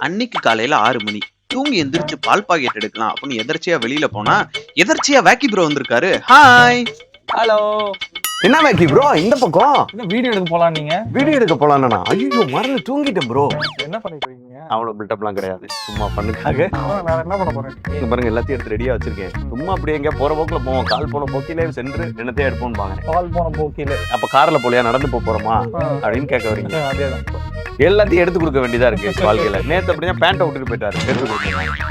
அன்னைக்கு காலையில ஆறு மணி. தூங்கி எந்திரிச்சு பால் பாக்கெட் எடுக்கலாம் அப்படின்னு எதர்ச்சியா வெளியில போனா எதர்ச்சியா வேக்கி ப்ரோ வந்திருக்காரு. ஹாய் ஹலோ என்ன மேக்கி ப்ரோ இந்த பக்கம். என்ன வீடியோ எடுக்க போலாம் நீங்க? வீடியோ எடுக்க போலாம்னா ஐயோ மறந்து தூங்கிட்டேன் ப்ரோ என்ன பண்ணிட்டு அவ்வளோ பில்டப்லாம் கிடையாது. சும்மா பண்ணுக்காக. வேற என்ன பண்ண போறேன்? பாருங்க எல்லாத்தையும் எடுத்து ரெடியா வச்சிருக்கேன். சும்மா அப்படியே எங்க போற போக்குல போவோம். கால் போன போக்கிலே சென்று என்னத்தையும் எடுப்போம்னு பாங்க. கால் போன போக்கில. அப்ப கார்ல போலியா? நடந்து போப் போறோமா? அப்படின்னு கேட்க வரீங்க. எல்லாத்தையும் எடுத்து கொடுக்க வேண்டியதா இருக்கு வாழ்க்கையில. நேத்து அப்படிதான் பேண்ட்டை விட்டுட்டு போயிட்டாரு. எடுத்து கொடுக்க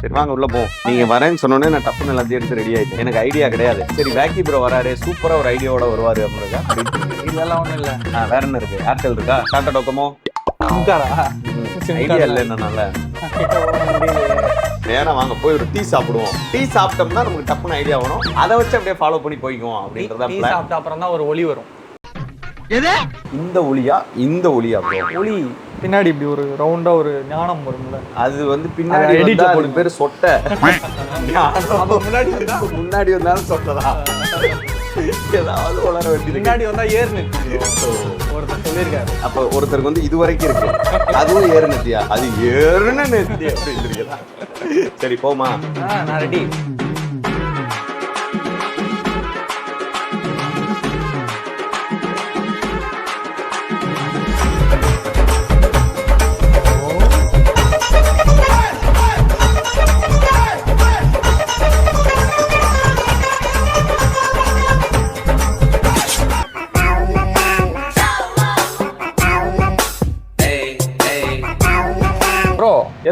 சரி வாங்க உள்ள போவோம். நீங்க வரேன்னு சொன்னோன்னே நான் டப்புன்னு எல்லாத்தையும் எடுத்து ரெடி ஆயிட்டேன். எனக்கு ஐடியா கிடையாது. சரி வேக்கி ப்ரோ வராரு. சூப்பரா ஒரு ஐடியாவோட வருவாரு அப்படின்னு இதெல்லாம் ஒண்ணும் இல்ல. வேற என்ன இருக்கு? ஏர்டெல் இருக்கா? டாடா டோக்கமோ ஐடியா இல்லைன்னால நேரா வாங்க போய் ஒரு டீ சாப்பிடுவோம். டீ சாப்பிட்டோம்னா நமக்கு டப்புன்னு ஐடியா வரும். அதை வச்சு அப்படியே ஃபாலோ பண்ணி போய்க்குவோம் அப்படின்றத டீ. சாப்பிட்ட அப்புறம் தான் ஒரு ஒளி வரும். இந்த ஒளியா? இந்த ஒளியா? ஒளி. பின்னாடி இப்படி ஒரு ரவுண்டா ஒரு ஞானம் வரும்ல. அது வந்து பின்னாடி அதை edit editல ல போடு பேர் சொட்டை. முன்னாடி வந்தா? முன்னாடி வந்தாலும் சொட்டதா ஏதாவது உளர வேண்டியது பின்னாடி வந்தா ஏறு நிறுத்தி ஒருத்தர் சொல்லியிருக்காரு. அப்ப ஒருத்தருக்கு வந்து இது வரைக்கும் இருக்கு. அதுவும் ஏறு நெத்தியா? அது ஏறுன நெத்தி. அப்படின்னு சரி போமா நான் ரெடி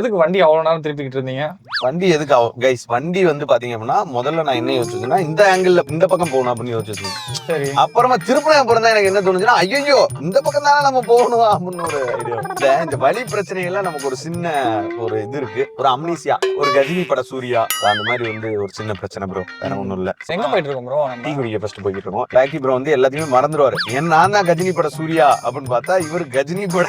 எதுக்கு வண்டி அவ்வளவு நேரம் திருப்பிக்கிட்டு இருந்தீங்க? வண்டி எதுக்கு கைஸ் வண்டி வந்து பாத்தீங்க அப்படின்னா முதல்ல நான் என்ன யோசிச்சேன்னா இந்த ஆங்கிள் இந்த பக்கம் போகணும் அப்படின்னு யோசிச்சேன். சரி. அப்புறமா திருப்பணம் அப்புறம் தான் எனக்கு என்ன தோணுச்சுன்னா ஐயோ இந்த பக்கம் தானே நம்ம போகணும் அப்படின்னு ஒரு ஐடியா இந்த வழி பிரச்சனைகள்லாம் நமக்கு ஒரு சின்ன ஒரு இது இருக்கு. ஒரு அம்னீசியா ஒரு கஜினி பட சூர்யா. அந்த மாதிரி வந்து ஒரு சின்ன பிரச்சனை ப்ரோ வேற ஒண்ணும் இல்ல. எங்க போயிட்டு இருக்கோம் ப்ரோ டீ குடிக்க ஃபர்ஸ்ட் போய்கிட்டு இருக்கோம். பேக்கி ப்ரோ வந்து எல்லாத்தையுமே மறந்துடுவாரு ஏன் நான் தான் கஜினி பட சூர்யா அப்படின்னு பார்த்தா இவர் கஜினி பட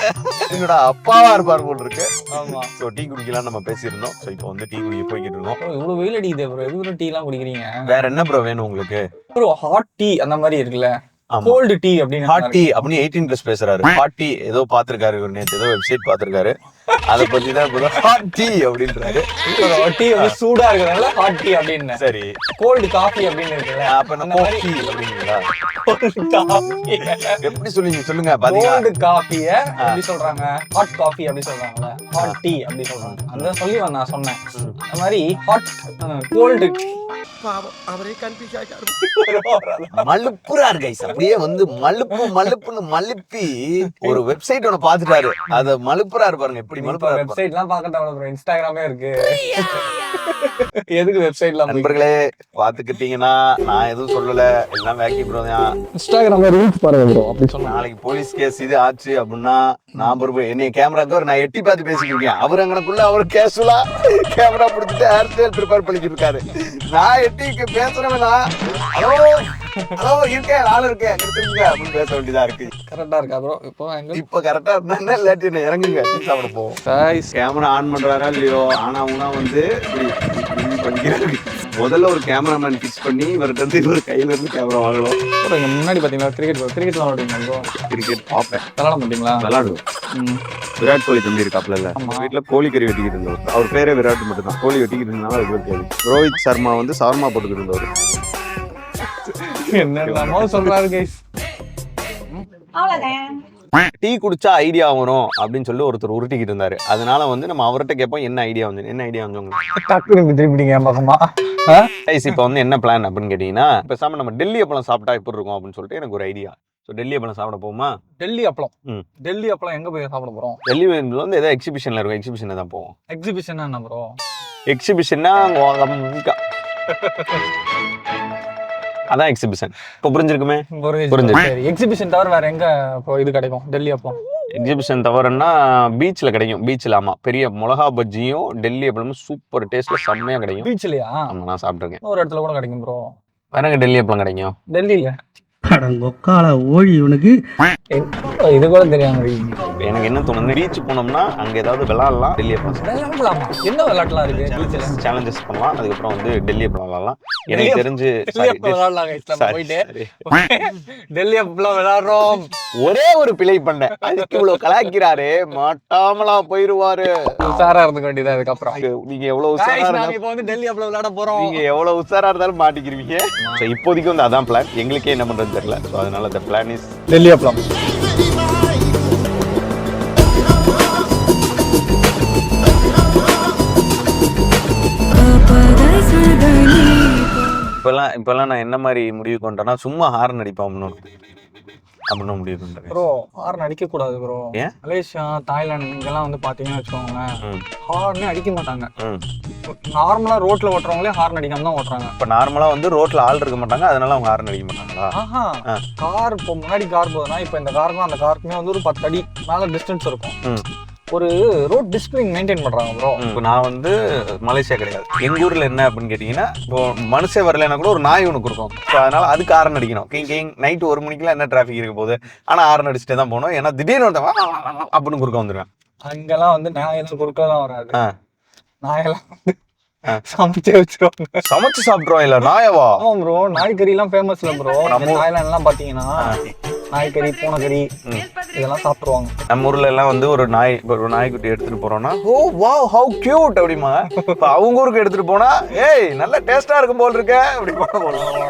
என்னோட அப்பாவா இருப்பார் போல் இருக்கு. ஆமா. ஸோ டீ குடிக்கலாம் நம்ம பேசியிருந்தோம். ஸோ இப்போ வந்து டீ குடிக்க போய்கிட்டு இருக்கோம். ப்ரோ இவ்வளவு வெயில் அடிக்குது ப்ரோ. எதுக்கு டீ எல்லாம் குடிக்கிறீங்க? வேற என்ன ப்ரோ வேணும் உங்களுக்கு? ப்ரோ ஹாட் டீ அந்த மாதிரி இருக்குல்ல. கோல்டு டீ அப்படின்னு ஹாட் டீ அப்படின்னு எயிட்டீன் பிளஸ் பேசுறாரு. ஹாட் டீ ஏதோ பாத்திருக்காரு நேத்து. ஏதோ வெப்சைட் பாத்திருக்காரு அதை பத்தி தான் ஹாட் டீ அப்படின்றாரு. டீ வந்து சூடா இருக்கிறதுனால ஹாட் டீ அப்படின்னு. சரி. கோல்டு காஃபி அப்படின்னு இருக்குல்ல. அப்ப கோஃபி அப்படிங்களா காஃபி எப்படி சொல்லுங்க சொல்லுங்க கோல்டு காஃபிய எப்படி சொல்றாங்க? ஹாட் காஃபி அப்படி சொல்றாங்கல்ல. ஹாட் டீ அப்படி சொல்றாங்க. அந்த சொல்லி வந்து நான் சொன்னேன். அந்த மாதிரி ஹாட் கோல்டு மலுப்புறாரு கைஸ் அப்படியே வந்து மலுப்பு மலுப்புன்னு மலுப்பி ஒரு வெப்சைட் ஒண்ணு பாத்துட்டாரு அத மலுப்புறாரு பாருங்க எப்படி மலுப்புறாரு பாருங்க. வெப்சைட் எல்லாம் பார்க்க தேவை இன்ஸ்டாகிராமே இருக்கு. எதுக்கு வெப்சைட்லாம் நண்பர்களே பாத்துக்கிட்டீங்கன்னா நான் எதுவும் சொல்லல. எல்லாம் வேக்கி ப்ரோ தான். இன்ஸ்டாகிராம்ல ரீல்ஸ் பாருங்க ப்ரோ அப்படி சொன்னா. நாளைக்கு போலீஸ் கேஸ் இது ஆச்சு அப்படின்னா நான் பொறுப்பு. என்னைய கேமரா தவிர நான் எட்டி பார்த்து பேசிக்கிட்டு இருக்கேன். அவர் அங்கனக்குள்ள அவர் கேஷுவலா கேமரா பிடிச்சிட்டு ஹேர் ஸ்டைல் ப்ரிப்பேர் இருக்காரு. நான் எட்டிக்கு பேசுறவனா? ஹலோ? ஹலோ இருக்கேன் ஆள் இருக்கேன் எடுத்துருங்க அப்படின்னு பேச வேண்டியதா இருக்கு. கரெக்டா இருக்கா ப்ரோ இப்போ இப்ப கரெக்டா இருந்தா இல்லாட்டி இறங்குங்க. டீ சாப்பிட போவோம் கேமரா ஆன் பண்றாரா இல்லையோ? ஆனா உனா வந்து பண்ணிக்கிறாரு. முதல்ல ஒரு கேமராமேன் ஃபிக்ஸ் பண்ணி இவர்கிட்ட இருந்து இவர் கையில இருந்து கேமரா வாங்கணும். ப்ரோ இங்க முன்னாடி பாத்தீங்களா? கிரிக்கெட் கிரிக்கெட்லாம் விளாடுவீங்க ப்ரோ கிரிக்கெட் பார்ப்பேன். விளாட மாட்டீங்களா? விளாடுவோம். விராட் கோலி தம்பி இருக்காப்ல இல்ல? ஆமா. வீட்டுல கோழி கறி வெட்டிக்கிட்டு இருந்தவர். அவர் பேரே விராட் மட்டும் தான் கோழி வெட்டிக்கிட்டு இருந்தாலும் அது பேர் ரோஹித் சர்மா வந்து சவர்மா போட்டுக்கிட்டு இருந்தவர். என்னென்னமோ சொல்றாரு கைஸ் டீ குடிச்சா ஐடியா வரும் அப்படின்னு சொல்லி ஒருத்தர் உருட்டிக்கிட்டு இருந்தாரு. அதனால வந்து நம்ம அவர்கிட்ட கேட்போம் என்ன ஐடியா வந்து என்ன ஐடியா வந்து உங்களுக்கு? டக்குனு திருப்பிட்டீங்க என் பக்கமா? கைஸ் இப்போ வந்து என்ன பிளான் அப்படின்னு கேட்டீங்கன்னா பேசாம நம்ம டெல்லி அப்பளம் சாப்பிட்டா எப்படி இருக்கும் அப்படின்னு சொல்லிட்டு எனக்கு ஒரு ஐடியா ஸோ டெல்லி அப்பளம் சாப்பிட போமா டெல்லி அப்பளம். ம். டெல்லி அப்பளம் எங்க போய் சாப்பிட போறோம்? டெல்லி வந்து ஏதோ எக்ஸிபிஷன்ல இருக்கும் எக்ஸிபிஷன்ல தான் போவோம். எக்ஸிபிஷன் என்ன ப்ரோ எக்ஸிபிஷன்னா அதான் எக்ஸிபிஷன் இப்போ புரிஞ்சிருக்குமே? புரிஞ்சு. சரி எக்ஸிபிஷன் தவிர வேற எங்க இப்போ இது கிடைக்கும்? டெல்லி அப்பளம் எக்ஸிபிஷன் தவிரன்னா பீச்சில் கிடைக்கும். பீச்சில் ஆமாம் பெரிய மிளகா பஜ்ஜியும் டெல்லி அப்பளமும் சூப்பர் டேஸ்ட்ல செம்மையாக கிடைக்கும். பீச்லயா ஆமாம் நான் சாப்பிட்ருக்கேன் ஒரு இடத்துல கூட கிடைக்கும் ப்ரோ வேற எங்க டெல்லி அப்பளம் கிடைக்கும்? டெல்லியில? அடங்கொக்கால ஓழி இவனுக்கு. இது கூட தெரியாம இருக்கீங்க எனக்கு என்ன தோணுது? பீச் போனோம்னா அங்க ஏதாவது விளாடலாம் டெல்லியை விளையாடலாமா என்ன விளையாட்டுலாம் இருக்கு? சேலஞ்சஸ் பண்ணலாம். அதுக்கப்புறம் வந்து டெல்லியை விளாடலாம். எனக்கு தெரிஞ்சு டெல்லி sorry, அப்ப விளையாடலாம் guys, நம்ம sorry, போயிட்டு sorry. டெல்லி அப்பெல்லாம் விளையாடுறோம் ஒரே ஒரு பிழை பண்ணேன். அதுக்கு இவ்வளவு கலாய்க்கிறாரு மாட்டாமலா போயிருவாரு. உஷாரா இருந்துக்க வேண்டியதா அதுக்கப்புறம் நீங்க எவ்வளவு இருந்தா இப்போ வந்து டெல்லி அப்பல விளையாட போறோம். நீங்க எவ்வளவு உஷாரா இருந்தாலும் மாட்டிக்கிருவீங்க. So, இப்போதைக்கு வந்து அதான் பிளான் எங்களுக்கே என்ன பண்றது தெரியல. அதனால அந்த பிளான் இஸ் டெல்லி அப்பளம் இப்பெல்லாம் இப்பெல்லாம் நான் என்ன மாதிரி முடிவு கொண்டேன்னா சும்மா ஹார்ன் அடிப்பேன் அப்படின்னு முடிவு கொண்டேன். ப்ரோ ஹார்ன் அடிக்க கூடாது ப்ரோ ஏன்? மலேசியா தாய்லாந்து இங்கெல்லாம் வந்து பாத்தீங்கன்னு வச்சுக்கோங்களேன் ஹார்னே அடிக்க மாட்டாங்க. ம். நார்மலா ரோட்ல ஓட்டுறவங்களே ஹார்ன் அடிக்காம தான் ஓட்டுறாங்க. இப்ப நார்மலா வந்து ரோட்ல ஆள் இருக்க மாட்டாங்க அதனால அவங்க ஹார்ன் அடிக்க மாட்டாங்களா? ஆஹா. கார் இப்போ முன்னாடி கார் போகுதுன்னா இப்போ இந்த காருக்கும் அந்த காருக்குமே வந்து ஒரு பத்து அடி மேல டிஸ்டன்ஸ் இருக்கும். ஒரு ரோட் டிசிப்ளின் மெயின்டைன் பண்றாங்க ப்ரோ இப்போ நான் வந்து மலேசியா கிடையாது. எங்க ஊர்ல என்ன அப்படின்னு கேட்டீங்கன்னா இப்போ மனுஷன் வரலைன்னா கூட ஒரு நாய் ஒன்று கொடுக்கும். ஸோ அதனால அதுக்கு ஹாரன் அடிக்கணும். கிங் கிங் நைட்டு ஒரு மணிக்கெல்லாம் என்ன டிராஃபிக் இருக்க போகுது? ஆனா ஹாரன் அடிச்சுட்டே தான் போகணும். ஏன்னா திடீர்னு ஒருத்தன் வா, வா, வா, வா, அப்படின்னு குறுக்க வந்துருவேன். அங்கெல்லாம் வந்து நாயெல்லாம் குறுக்கலாம் வராது. ஆ. நாயெல்லாம் வந்து. சமைச்சே வச்சிருவாங்க. சமைச்சு சாப்பிட்றோம் இல்ல நாயவா? ஆமா ப்ரோ நாய்கறி எல்லாம் ஃபேமஸ்ல ப்ரோ நம்ம- எல்லாம் பாத்தீங்கன்னா நாய்கறி பூனைக்கறி ம். இதெல்லாம் சாப்பிடுவாங்க. நம்ம ஊர்ல எல்லாம் வந்து ஒரு நாய் இப்போ ஒரு நாய்க்குட்டி எடுத்துட்டு போறோம்னா ஓ வா ஹவு கியூட் அப்படிமா. இப்போ அவங்க ஊருக்கு எடுத்துட்டு போனா ஏய் நல்ல டேஸ்டா இருக்கும் போல் இருக்க அப்படி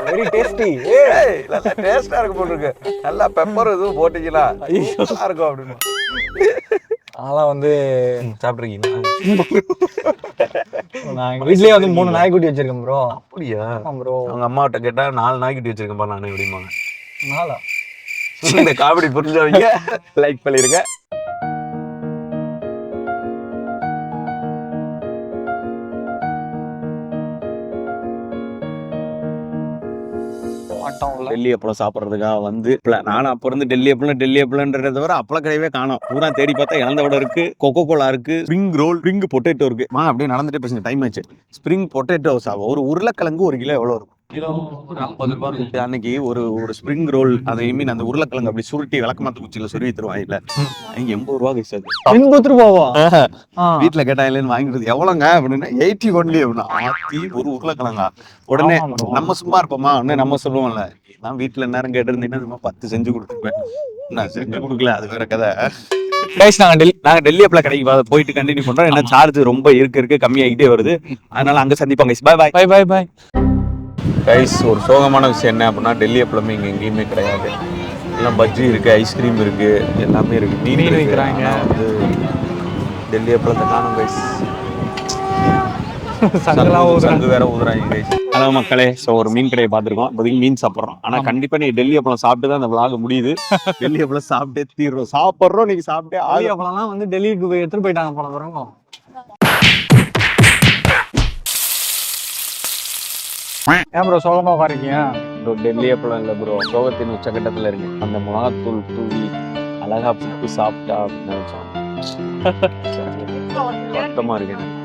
வெரி டேஸ்டி ஏய் நல்லா டேஸ்டா இருக்கும் போல் இருக்கு. நல்லா பெப்பர் எதுவும் போட்டீங்களா? நல்லா இருக்கும் அப்படின்னு அதெல்லாம் வந்து சாப்பிட்ருக்கீங்களா நான் வீட்லயே வந்து மூணு நாய்க்குட்டி வச்சிருக்கேன் ப்ரோ அப்படியா? ப்ரோ அவங்க அம்மாட்ட கேட்டா நாலு நாய்க்குட்டி வச்சிருக்கேன் நானு அப்படிம்பாங்க. நாளா இந்த காமெடி புரிஞ்சவங்க லைக் பண்ணிருங்க. டெல்லி அப்பளம் சாப்பிட்றதுக்காக வந்து நானும் அப்ப இருந்து டெல்லி அப்பளம் டெல்லி அப்பளம்ன்றத தவிர அப்பளம் கிடையவே காணோம். பூரா தேடி பார்த்தா இழந்த விட இருக்கு கொக்கோ கோலா இருக்கு ஸ்ப்ரிங் ரோல் ஸ்ப்ரிங் பொட்டேட்டோ இருக்கு. மா அப்படியே நடந்துட்டே பேசுங்க டைம் ஆச்சு. ஸ்ப்ரிங் பொட்டேட்டோ சாப்பிடும் ஒரு உருளைக்கிழங்கு ஒரு கிலோ எவ்வளோ இருக்கும்? ஐம்பது ரூபாய் அன்னைக்கு ஒரு ஒரு ஸ்ப்ரிங் ரோல் அதை மீன் அந்த உருளைக்கிழங்கு அப்படி சுருட்டி விளக்கமாத்து குச்சியில சொருவி தருவாங்க இல்ல. அங்க எண்பது ரூபா அது. எண்பது ரூபாவா. வீட்டுல கேட்டா இல்லைன்னு வாங்கிட்டு எவ்வளோங்க? அப்படின்னா எயிட்டி ஒன்லி அப்படின்னா. ஆத்தி ஒரு உருளைக்கிழங்கா. உடனே. நம்ம சும்மா இருப்போமா? உடனே நம்ம சொல்லுவோம்ல. நான் வீட்டுல நேரம் கேட்டிருந்தீங்கன்னா சும்மா பத்து செஞ்சு கொடுத்துருப்பேன். நான் செஞ்சு கொடுக்கல அது வேற கதை. கைஸ் நாங்க டெல்லி நாங்க டெல்லி அப்பல கடைக்கு போயிட்டு கண்டினியூ பண்றோம். ஏன்னா சார்ஜ் ரொம்ப இருக்க இருக்க கம்மியாகிட்டே வருது. அதனால அங்க சந்திப்பாங்க bye bye bye bye bye guys ஒரு சோகமான விஷயம் என்ன அப்படின்னா டெல்லி அப்பளமே இங்க எங்கேயுமே கிடையாது. எல்லாம் பஜ்ஜி இருக்கு ஐஸ்கிரீம் இருக்கு எல்லாமே இருக்கு. மீன். விக்கிறாங்க. வந்து டெல்லி அப்பளத்தை காணும் கைஸ். சங்கு வேற ஊதுறாங்க கைஸ் அதான் மக்களே ஸோ ஒரு மீன் கடையை பார்த்துருக்கோம். இப்போதைக்கு மீன் சாப்பிட்றோம். ஆனா கண்டிப்பா நீ டெல்லி அப்பளம் சாப்பிட்டு தான் அந்த vlog முடியுது. டெல்லி அப்பளம் சாப்பிட்டே தீர்றோம். சாப்பிட்றோம் நீங்க சாப்பிட்டே ஆகும் அப்பலாம் வந்து டெல்லிக்கு போய் எடுத்துட்டு போயிட்டாங்க போல வரும் ஏன் ப்ரோ சோகமாக உட்காருக்கீங்க ப்ரோ டெல்லி அப்பளம் இல்லை ப்ரோ சோகத்தின் உச்சகட்டத்தில் இருக்கு. அந்த மிளகாத்தூள் தூவி அழகா புட்டு சாப்பிட்டா அப்படின்னு நினைச்சோம் வருத்தமாக இருக்கு எனக்கு.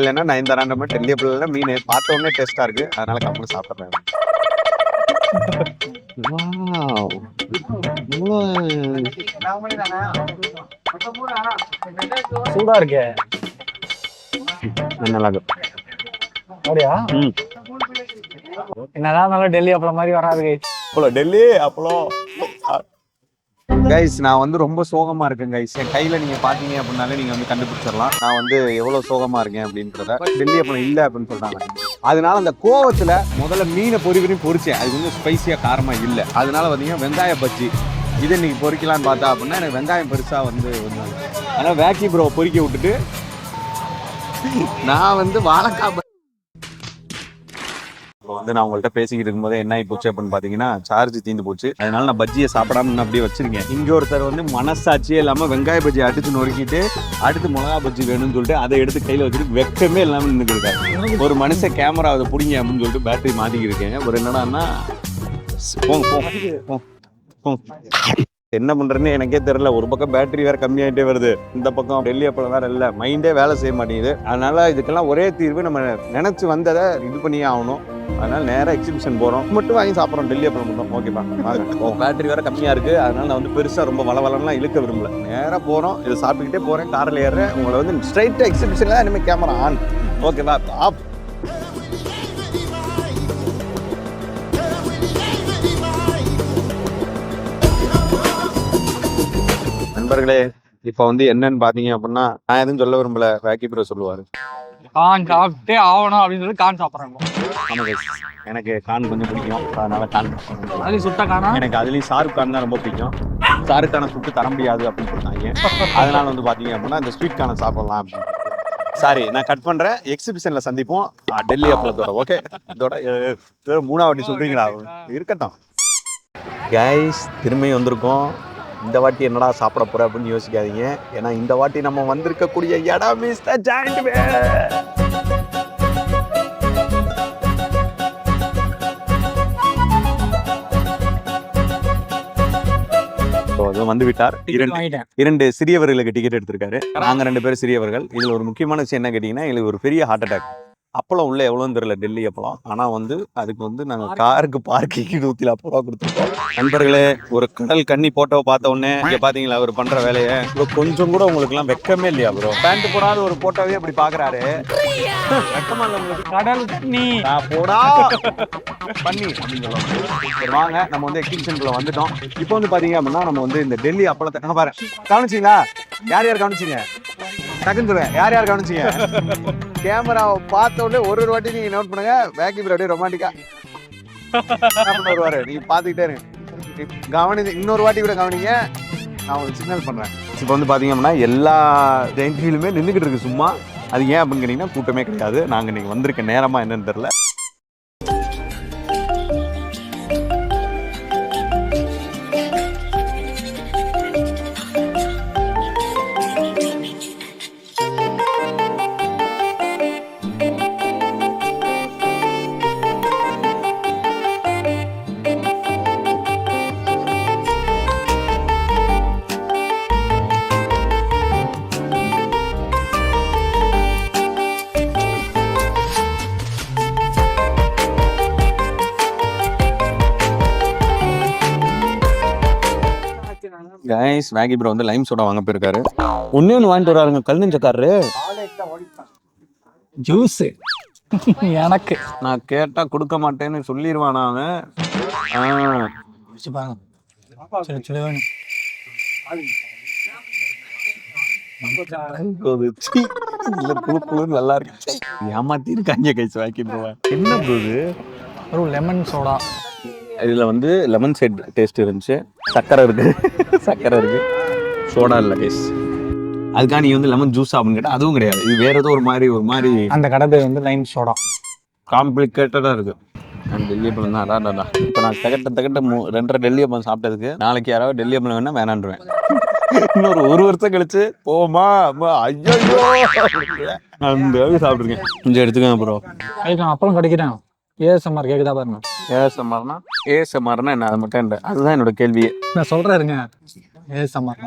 இல்லைன்னா நயன்தாரான்ற மாதிரி டெல்லி அப்பளம் மீன் பார்த்த உடனே டேஸ்ட்டாக இருக்கு. அதனால கம்பெனி சாப்பிட்றேன். சூடா இருக்கே. நல்லா இருக்கு அப்படியா? ம். என்னதான் நல்லா டெல்லி அப்பளம் மாதிரி வராது guys. அப்பளம் டெல்லி அப்பளம். கைஸ் நான் வந்து ரொம்ப சோகமா இருக்கேன் கைஸ் என் கையில நீங்க பாத்தீங்க அப்படின்னாலே நீங்க வந்து கண்டுபிடிச்சிடலாம். நான் வந்து எவ்வளவு சோகமா இருக்கேன் அப்படின்றத டெல்லி அப்பளம் இல்ல அப்படின்னு சொல்றாங்க. அதனால அந்த கோவத்துல முதல்ல மீனை பொறி பொறி பொரிச்சேன் அது வந்து ஸ்பைசியா காரமா இல்ல. அதனால பாத்தீங்கன்னா வெங்காய பஜ்ஜி. இதை இன்னைக்கு பொரிக்கலாம்னு பார்த்தா அப்படின்னா எனக்கு வெங்காயம் பெருசா வந்து ஒண்ணும் இல்ல. ஆனா வேக்கி ப்ரோ பொரிக்க விட்டுட்டு நான் வந்து வாழைக்காய் இப்போ வந்து நான் உங்கள்கிட்ட பேசிக்கிட்டு இருக்கும்போது என்ன ஆகி போச்சு அப்படின்னு பாத்தீங்கன்னா சார்ஜ் தீந்து போச்சு. அதனால நான் பஜ்ஜியை சாப்பிடாம அப்படியே வச்சிருக்கேன். இங்க ஒருத்தர் வந்து மனசாட்சியே இல்லாம வெங்காய பஜ்ஜி அடிச்சு நொறுக்கிட்டு அடுத்து மிளகா பஜ்ஜி வேணும்னு சொல்லிட்டு அதை எடுத்து கையில வச்சுட்டு வெக்கமே இல்லாம நின்றுட்டு இருக்காரு ஒரு மனுஷன் கேமரா அதை பிடிங்க அப்படின்னு சொல்லிட்டு பேட்டரி மாத்திக்கிட்டு இருக்கேன். ஒரு என்னடான்னா போங்க என்ன பண்ணுறேன்னு எனக்கே தெரில ஒரு பக்கம் பேட்டரி வேற கம்மியாகிட்டே வருது. இந்த பக்கம் டெல்லி அப்பளம் வேற இல்லை. மைண்டே வேலை செய்ய மாட்டேங்குது. அதனால் இதுக்கெல்லாம் ஒரே தீர்வு நம்ம நினச்சி வந்ததை இது பண்ணியே ஆகணும். அதனால் நேராக எக்ஸிபிஷன் போகிறோம் மட்டும் வாங்கி சாப்பிட்றோம். டெல்லி அப்பளம் மட்டும். ஓகேப்பா வாங்க. பேட்டரி வேற கம்மியாக இருக்குது அதனால் நான் வந்து பெருசாக ரொம்ப வளவலம்லாம் இழுக்க விரும்பல. நேராக போகிறோம் இதை சாப்பிட்டுக்கிட்டே போகிறேன் காரில் ஏறுறேன். உங்களை வந்து ஸ்ட்ரைட்டாக எக்ஸிபிஷனில் இனிமேல் கேமரா ஆன் ஓகேவா ஆஃப் நண்பர்களே இப்போ வந்து என்னன்னு பாத்தீங்க அப்படின்னா நான் எதுவும் சொல்ல விரும்பல. வேக்கி ப்ரோ சொல்லுவாரு. கான் சாப்பிட்டே ஆகணும் அப்படின்னு சொல்லி கான் சாப்பிட்றாங்க. எனக்கு கான் கொஞ்சம் பிடிக்கும். அதனால கான் அது சுட்ட கானா? எனக்கு அதுலயும் ஷாருக் கான் தான் ரொம்ப பிடிக்கும். ஷாருக் கானை சுட்டு தர முடியாது அப்படின்னு சொன்னாங்க அதனால வந்து பாத்தீங்க அப்படின்னா இந்த ஸ்வீட் கானை சாப்பிடலாம் அப்படின்னு சாரி நான் கட் பண்றேன். எக்ஸிபிஷன்ல சந்திப்போம். டெல்லி அப்பளத்தோட ஓகே இதோட அஹ், இதோட மூணாவது வாட்டி சொல்றீங்களா? இருக்கட்டும். கைஸ் திரும்பி வந்திருக்கோம். இந்த வாட்டி என்னடா சாப்பிட போற அப்படின்னு யோசிக்காதீங்க. ஏன்னா இந்த வாட்டி நம்ம வந்திருக்கக்கூடிய இடம் மிஸ்டர் ஜாயிண்ட் வந்து விட்டார். இரண்டு சிறியவர்களுக்கு டிக்கெட் எடுத்திருக்காரு. நாங்க ரெண்டு பேரும் சிறியவர்கள். இதுல ஒரு முக்கியமான விஷயம் என்ன கேட்டீங்கன்னா எங்களுக்கு ஒரு பெரிய ஹார்ட் அட்டாக் அப்பளம் உள்ள எவ்வளோன்னு தெரியல டெல்லி அப்பளம். ஆனா வந்து அதுக்கு வந்து நாங்க காருக்கு பார்க்கிங் நூத்தி நாற்பது ரூபா கொடுத்துருக்கோம். நண்பர்களே ஒரு கடல் கண்ணி போட்டோ பார்த்த உடனே இங்க பாத்தீங்களா அவர் பண்ற வேலையை? கொஞ்சம் கூட உங்களுக்கு எல்லாம் வெக்கமே இல்லையா ப்ரோ? பேண்ட் போடாத ஒரு போட்டோவே அப்படி பாக்குறாரு. வெக்கமா இல்ல உங்களுக்கு. கடல் நீ நான் போடா. பண்ணி அப்படின்னு வாங்க. நம்ம வந்து எக்ஸிபிஷனுக்குள்ள வந்துட்டோம். இப்போ வந்து பாத்தீங்க அப்படின்னா நம்ம வந்து இந்த டெல்லி அப்பளத்தை பாரு. கவனிச்சீங்களா? யார் யார் கவனிச்சீங்க? டக்குன்னு சொல்லுங்க யார் யார் கவனிச்சீங்க? கேமராவை பார்த்த உடனே ஒரு ஒரு வாட்டி நீங்க நோட் பண்ணுங்க. பேக்கி அப்படியே ரொமான்டிக்கா வருவாரு? நீங்க பாத்துக்கிட்டே இருங்க. கவனி இன்னொரு வாட்டி கூட கவனிங்க. நான் உங்களுக்கு சிக்னல் பண்றேன். இப்போ வந்து பாத்தீங்க அப்படின்னா எல்லா ஜெயின்ட்ரியிலுமே நின்றுக்கிட்டு இருக்கு சும்மா. அது ஏன் அப்படின்னு கேட்டீங்கன்னா கூட்டமே கிடையாது. நாங்க நீங்கள் வந்திருக்க நேரமா என்னன்னு தெரியல. கைஸ் மேகி ப்ரோ வந்து லைம் சோடா வாங்க போயிருக்காரு. ஒண்ணே ஒன்று வாங்கிட்டு வராருங்க கல் நெஞ்சக்காரரு. ஜூஸ் எனக்கு. நான் கேட்டா கொடுக்க மாட்டேன்னு சொல்லிடுவானா அவன்? நல்லா இருக்கு. ஏமாத்தி இருக்காங்க கைஸ் வாக்கி என்ன ப்ரோ இது? ஒரு லெமன் சோடா இதுல வந்து லெமன் சைட் டேஸ்ட் இருந்துச்சு. சக்கரை இருக்கு. சக்கரை இருக்கு. சோடா இல்ல கைஸ் அதுக்காக நீ வந்து லெமன் ஜூஸ் அப்படின்னு கேட்டா அதுவும் கிடையாது. இது வேற ஏதோ ஒரு மாதிரி ஒரு மாதிரி அந்த கடை பேர் வந்து லைம் சோடா காம்ப்ளிகேட்டடா இருக்கு. அந்த டெல்லி அப்பளம் தான். அதான் இப்போ நான் தகட்ட தகட்ட மூ ரெண்டரை டெல்லி அப்பளம் சாப்பிட்டதுக்கு நாளைக்கு யாராவது டெல்லி அப்பளம் வேணா வேணான்றுவேன். இன்னொரு ஒரு வருஷம் கழிச்சு போமா ஐயோ அந்த அளவுக்கு சாப்பிட்ருக்கேன் கொஞ்சம் எடுத்துக்கோங்க ப்ரோ அதுக்கு நான் அப்புறம் கிடைக்கிறேன். ஏஎஸ்எம்ஆர் கேக்குதா பாருங்க. ஏஎஸ்எம்ஆர்னா ஏஎஸ்எம்ஆர்னா என்ன? அது மட்டும் இல்லை. அதுதான் என்னோட கேள்வியே நான் சொல்றேன் இருங்க ஏஎஸ்எம்ஆர்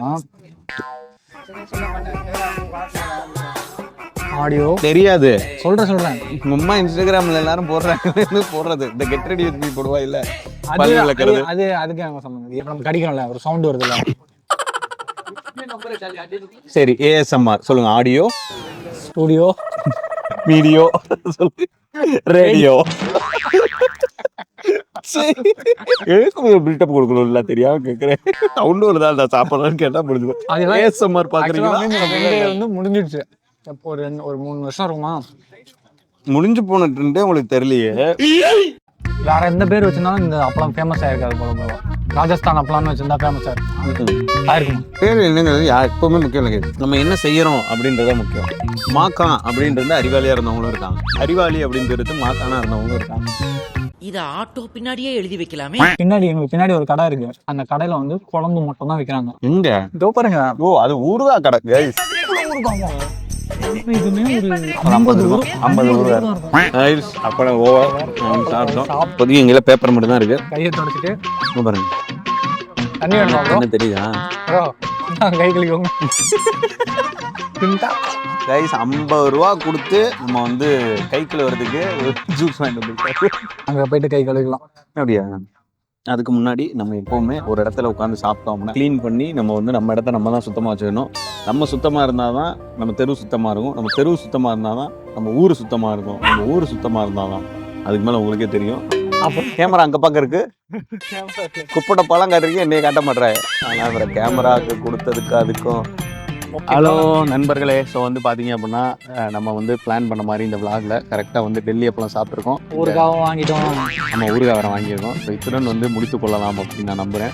ஆடியோ? தெரியாது. சொல்றேன் சொல்றேன். உம்மா இன்ஸ்டாகிராம்ல எல்லாரும் போடுறாங்க. போடுறது? இந்த கெட் ரெடி வித் போடுவா இல்ல? அது அது விளக்குறது. அது அதுக்கு அவங்க சம்பந்தம் இப்போ நம்ம கடிக்கிறோம்ல ஒரு சவுண்ட் வருதுல்ல. சரி ஏஎஸ்எம்ஆர் சொல்லுங்க ஆடியோ? ஸ்டூடியோ வீடியோ சொல்லு. ரேடியோ பில்டப் கொடுக்கணும்ல தெரியாம கேக்குறேன். சவுண்ட் வருதா நான் சாப்பிடலாம்னு கேட்டா முடிஞ்சு அதெல்லாம் actually பாக்குறீங்களா? வந்து முடிஞ்சிடுச்சு. ஒரு ஒரு மூணு வருஷம் இருக்குமா? முடிஞ்சு போன ட்ரெண்டே உங்களுக்கு தெரியலையே. வேற எந்த பேர் வச்சிருந்தாலும் இந்த அப்பளம் ஃபேமஸ் ஆயிருக்காது போல போல ராஜஸ்தான் அப்பளம்னு வச்சிருந்தா ஃபேமஸ் ஆயிருக்கும் ஆயிருக்கும். பேர் என்னங்கிறது யா- எப்பவுமே முக்கியம் இல்லை நம்ம என்ன செய்யறோம் அப்படின்றத முக்கியம். மாக்கா அப்படின்றது அறிவாளியா இருந்தவங்களும் இருக்காங்க. அறிவாளி அப்படின்றது மாக்கானா இருந்தவங்களும் இருக்காங்க. இத ஆட்டோ பின்னாடியே எழுதி வைக்கலாமே? பின்னாடி எங்களுக்கு பின்னாடி ஒரு கடை இருக்கு. அந்த கடையில வந்து குழம்பு மட்டும் தான் விற்கிறாங்க எங்க? இதோ பாருங்க. ஓ அது ஊருதா கடை. Guys. இதுமே ஒரு ஐம்பது ரூபா ஐம்பது ரூபா guys, அப்பளம் சாப்பிட்டோம் இப்போதைக்கு பேப்பர் மட்டும் தான் இருக்கு கையை தொடச்சிட்டு பாருங்க தண்ணி என்ன தெரியுதா கை கழுவிக்கோங்க கைஸ் ஐம்பது ரூபா கொடுத்து நம்ம வந்து கை கழுவுறதுக்கு ஜூஸ் வாங்கிட்டு வந்துருக்கோம் அங்க போயிட்டு கை கழுவிக்கலாம் அப்படியா அதுக்கு முன்னாடி நம்ம எப்பவுமே ஒரு இடத்துல உட்காந்து சாப்பிட்டோம்னா க்ளீன் பண்ணி நம்ம வந்து நம்ம இடத்த நம்ம தான் சுத்தமாக வச்சுக்கணும். நம்ம சுத்தமாக இருந்தால் தான் நம்ம தெரு சுத்தமாக இருக்கும். நம்ம தெரு சுத்தமாக இருந்தால் தான் நம்ம ஊர் சுத்தமாக இருக்கும். நம்ம ஊர் சுத்தமாக இருந்தால் தான். அதுக்கு மேலே உங்களுக்கே தெரியும். அப்போ கேமரா அங்கே பக்கம் இருக்கு. குப்பட பழம் காட்டுறீங்க என்னைய காட்ட மாட்டேறாங்க ஆனால் அப்புறம் கேமராவுக்கு கொடுத்ததுக்கு அதுக்கும் ஹலோ நண்பர்களே. ஸோ வந்து பார்த்தீங்க அப்படின்னா நம்ம வந்து பிளான் பண்ண மாதிரி இந்த vlogல கரெக்டாக வந்து டெல்லி அப்பளம் சாப்பிட்ருக்கோம் ஊருக்காகவும் வாங்கிட்டோம். நம்ம ஊறுகாய் வர வாங்கியிருக்கோம். ஸோ இத்துடன் வந்து முடித்து கொள்ளலாம் அப்படின்னு நான் நம்புகிறேன்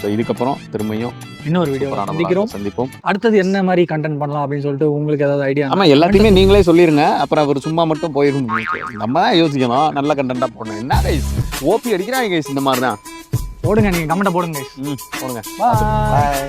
ஸோ இதுக்கப்புறம் திரும்பியும் இன்னொரு வீடியோ சந்திக்கிறோம். சந்திப்போம். அடுத்தது என்ன மாதிரி கண்டென்ட் பண்ணலாம் அப்படின்னு சொல்லிட்டு உங்களுக்கு ஏதாவது ஐடியா ஆமாம் எல்லாத்தையுமே நீங்களே சொல்லிருங்க. அப்புறம் அவர் சும்மா மட்டும் போயிடும் நம்ம தான் யோசிக்கணும். நல்ல கண்டென்ட்டாக போடணும். என்ன கைஸ் ஓபி அடிக்கிறாங்க கைஸ் இந்த மாதிரி தான் போடுங்க நீங்க கமெண்ட்டை போடுங்க ம் போடுங்க. பாய்